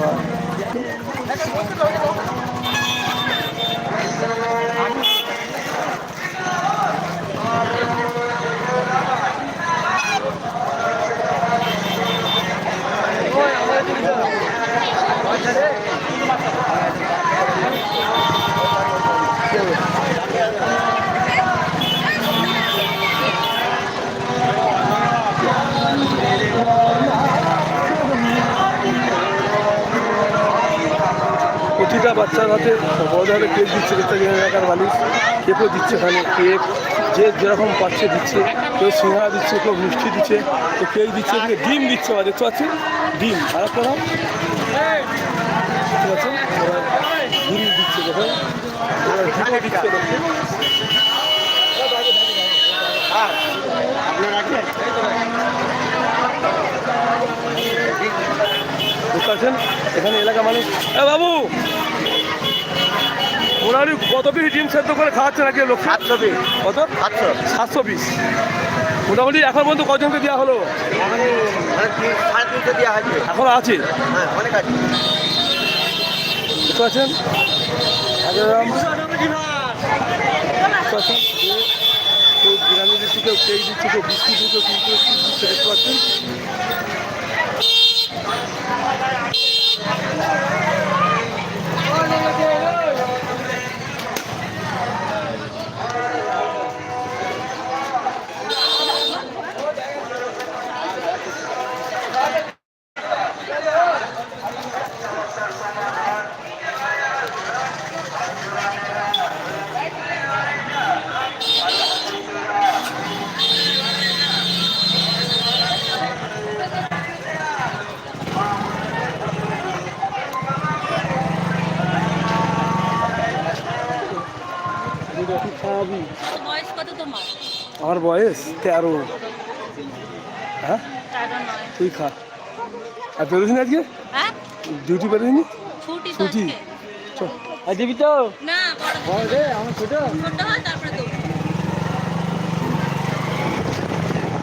বা প্রতিটা বাচ্চার হাতে বড়দের কেক দিচ্ছে প্রত্যেক এলাকার মালিক কেকও দিচ্ছে এখানে কেক যে যেরকম পাচ্ছে দিচ্ছে, কেউ সিঙ্গারা দিচ্ছে, কেউ মিষ্টি দিচ্ছে তো কেক দিচ্ছে, এখানে ডিম দিচ্ছে বা দেখতে পাচ্ছি ডিম, আর একটা পাচ্ছেন? ডিম দিচ্ছে দিচ্ছে বুঝতে পারছেন? এখানে এলাকা মানুষ এ বাবু! মোটামুটি কত পিস ডিম সেদ্ধ করে খাওয়াচ্ছে নাকি লোক? সাতশো পিস। কত? সাতশো। সাতশো পিস। মোটামুটি এখন পর্যন্ত কজনকে দেওয়া হলো? মানে এখনও আছে? হ্যাঁ অনেক আছে। বুঝতে পারছেন? কেউ বিরিয়ানি দিচ্ছে কেউ কেক দিচ্ছে কেউ বিস্কুট দিচ্ছে কেউ দেখতে পাচ্ছেন Thank you. খাওয়াবি বয়স কত তোমার? আমার বয়স তেরো। হ্যাঁ? তুই খা। আর বেরোস না আজকে? হ্যাঁ? ডিউটি ছুটি তো ছুটি। আর দিবি তো। না রে আমার ছোট। ছোট